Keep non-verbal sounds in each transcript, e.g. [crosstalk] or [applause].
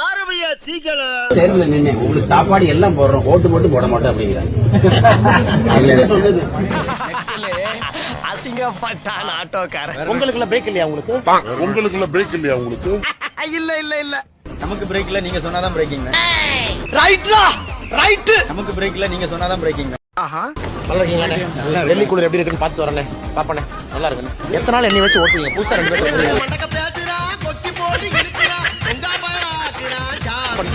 ஆரம்பியா சீக்கிரம் நின்று உங்களுக்கு சாப்பாடு எல்லாம் போடுறோம் ஓட்டு மட்டும் போட மாட்டோம் அப்படிங்கிறாங்க ஆட்டோக்காரன் உங்களுக்கு எல்லாம் பிரேக் இல்லையா உங்களுக்கு உங்களுக்குள்ள பிரேக் இல்லையா உங்களுக்கு இல்ல இல்ல இல்ல நமக்கு பிரேக் இல்ல நீங்க சொன்னாதான் பிரேக்கிங் ரைட்லா ரைட் நமக்கு பிரேக் இல்ல நீங்க சொன்னாதான் பிரேக்கிங் ஆஹா நல்லா இருக்கீங்களா வெள்ளி குளிர் எப்படி இருக்குன்னு பார்த்து வரேனே பாப்பனே நல்லா இருக்குண்ணே எத்தனை நாள் என்னை வச்சு ஓட்டுவீங்க புதுசா ரெண்டு பேரும்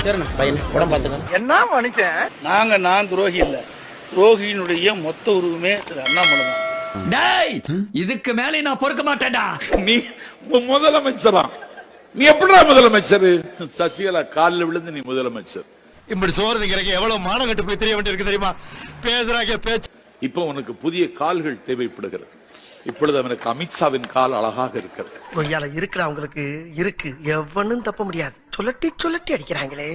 சரிண்ணே பையன். உடம்பு பார்த்துங்க. என்ன மனுஷன்? நாங்க நான் துரோகி இல்ல. துரோகியினுடைய மொத்த உருவமே திரு அண்ணாமலை தான். டேய் இதுக்கு மேலே நான் பொறுக்க மாட்டேன்டா. நீ முதலமைச்சரா? நீ எப்படிடா முதலமைச்சர்? சசிகலா காலில் விழுந்து நீ முதலமைச்சர். இப்படி சோறு திங்கிறக்கு எவ்வளவு மானம் கட்டு போய் தெரிய வேண்டியிருக்கு தெரியுமா? பேசுறாங்க பேச்சு இப்போ உனக்கு புதிய கால்கள் தேவைப்படுகிறது. இப்பொழுது அவனுக்கு அமித்ஷாவின் கால் அழகாக இருக்கிறது. கொய்யால இருக்குடா உங்களுக்கு இருக்கு. எவனும் தப்ப முடியாது. சொல்லட்டி சொல்லட்டி அடிக்கிறாங்களே.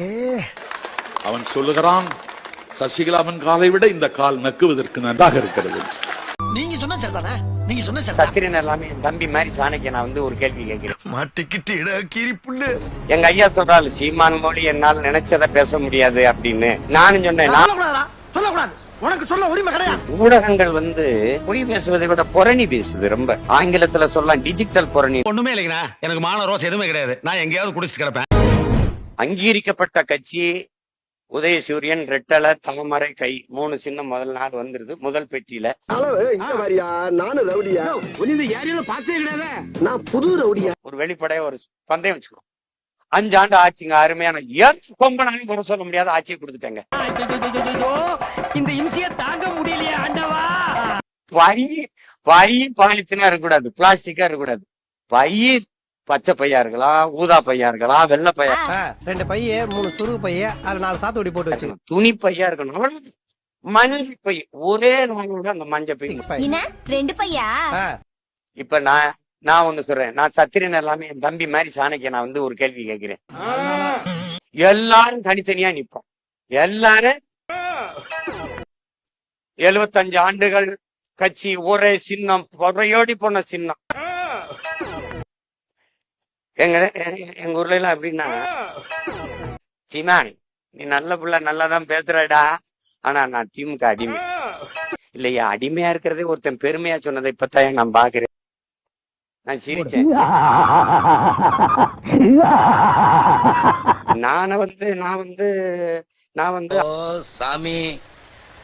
அவன் சொல்லுகிறான் சசிகலாவின் காலை விட இந்த கால் நக்குவதற்கு நன்றாக இருக்கிறது. நீங்க சொன்னா சரிதானே நீங்க சொன்னா சரிதான் சத்திரியன் எல்லாமே என் தம்பி மாதிரி சாணக்கிய நான் வந்து ஒரு கேள்வி கேட்கிறேன். மாட்டிக்கிட்டு இட கீரி புல்லு. எங்க ஐயா சொல்றாரு சீமான மொழி என்னால் நினைச்சதை பேச முடியாது அப்படின்னு. நானும் சொன்னேன் சொல்லக்கூடாது. உனக்கு சொல்ல உரிமை கிடையாது. ஊடகங்கள் வந்து பொய் பேசுவதை விட புரணி பேசுது ரொம்ப. ஆங்கிலத்துல சொல்லலாம் டிஜிட்டல் புரணி ஒண்ணுமே இல்லைங்கண்ணா. எனக்கு மான ரோஸ் எதுவுமே கிடையாது. நான் எங்கேயாவது குடிச்சிட்டு கிடப்பேன். அங்கீகரிக்கப்பட்ட கட்சி உதயசூரியன் ரெட்டலை தாமரை கை மூணு சின்னம் முதல் நாள் வந்துருது முதல் பெட்டியில. இந்த மாதிரியா? நானும் ரவுடியா? இந்த ஏரியால பார்த்தே கிடையாது. நான் புது ரவுடியா? ஒரு வெளிப்படையா ஒரு பந்தயம் வச்சுக்கிறோம் அஞ்சு ஆண்டு ஆட்சிங்க அருமையான ஏன் கொம்பனாலும் குறை சொல்ல முடியாத ஆட்சியை கொடுத்துட்டாங்க. இந்த இம்சைய தாங்க முடியலையே ஆண்டவா பை பை பாலித்தீனா இருக்கக்கூடாது பிளாஸ்டிக்கா இருக்கக்கூடாது. பை பச்சை பையா இருக்கலாம் ஊதா பையா இருக்கலாம் வெள்ளை பையா ரெண்டு பைய மூணு சுருகு பைய அதுல நாலு சாத்துக்குடி போட்டு வச்சு துணி பையா இருக்கணும். மஞ்சள் பை ஒரே நாளோட அந்த மஞ்சள் பை. என்ன? ரெண்டு பையா? இப்ப நான் நான் ஒண்ணு சொல்றேன் நான் சத்திரியன் எல்லாமே என் தம்பி மாதிரி சாணக்கிய நான் வந்து ஒரு கேள்வி கேட்கிறேன். எல்லாரும் தனித்தனியா நிப்போம். எல்லாரும் எழுபத்தஞ்சு ஆண்டுகள் கட்சி ஒரே சின்னம் புறையோடி போன சின்னம். எங்க எங்க ஊர்ல எல்லாம் எப்படின்னா சீமான் நீ நல்ல புள்ள நல்லாதான் பேசுறடா. ஆனா நான் திமுக அடிமை. இல்லையா அடிமையா இருக்கிறதே ஒருத்தன் பெருமையா சொன்னதை இப்பதான் நான் பாக்குறேன் நான் சிரிச்சேன். [laughs] நான வந்து நான் வந்து நான் வந்து சாமி.